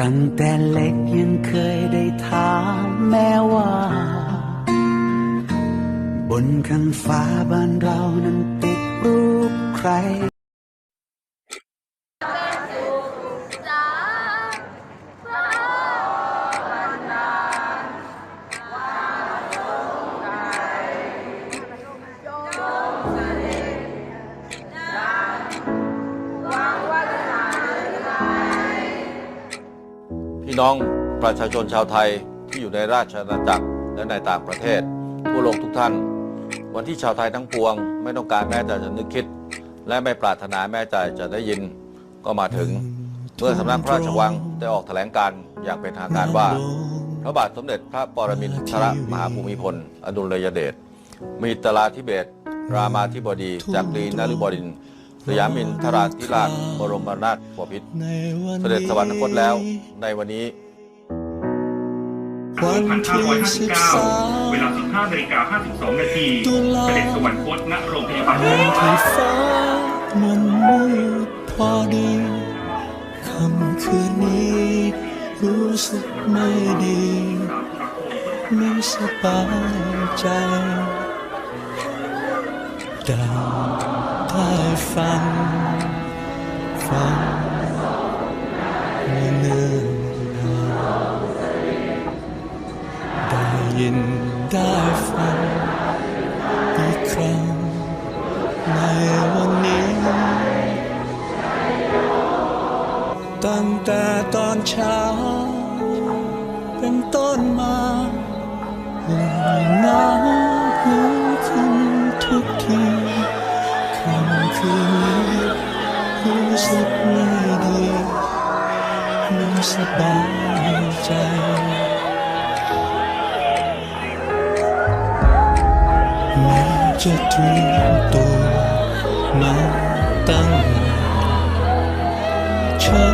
ตั้งแต่เล็กยังเคยได้ถามแม่ว่า บนข้างฟ้าบ้านเรานั้นติดรูปใคร พี่น้องประชาชนชาวไทยที่อยู่ในราชอาณาจักรและในต่างประเทศทั่วโลกทุกท่าน วันที่ชาวไทยทั้งปวง ไม่ต้องการแม้แต่จะนึกคิด และไม่ปรารถนาแม้แต่จะได้ยินก็มาถึงเมื่อสำนักพระราชวังได้ออกแถลงการอย่างเป็นทางการว่า พระบาทสมเด็จพระปรมินทรมหาภูมิพล อดุลยเดชมีตราธิเบศรรามาธิบดีจากรีนฤบดินทร์ สยามินทราธิราชบรมนาถบพิตรเสด็จสวรรคตแล้วในวันนี้วันที่สิบสาม2559 เวลา 15นาฬิกา52 นาทีตุลาเสด็จสวรรคตณโรงพยาบาลที่ฟ้ามันมืดพอดีคำคืนนี้ รู้สึกไม่ดี ไม่สบายใจได้ได้ ฟัง ฟังเมื่อเนิ่นได้ยินได้ฟังอีกครั้งในวันนี้ ตั้งแต่ตอนเช้า เป็นต้นมาเลยน้ำ สึกไม่ดีไม่สบายใจแม้จะเตรียมตัวมาตั้งฉัน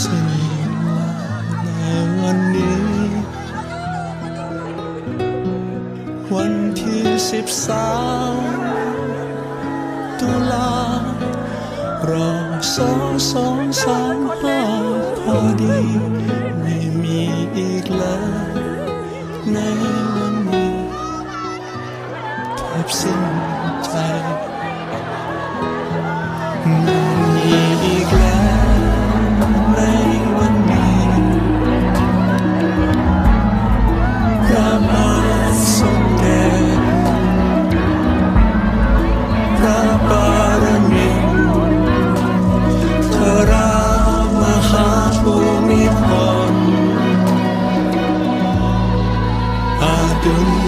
สิ่งว่าในวันนี้ วันที่สิบสามตุลารอสองสองสามห้าพอดีไม่มีอีกแล้วในวันนี้แทบสิ้นใจ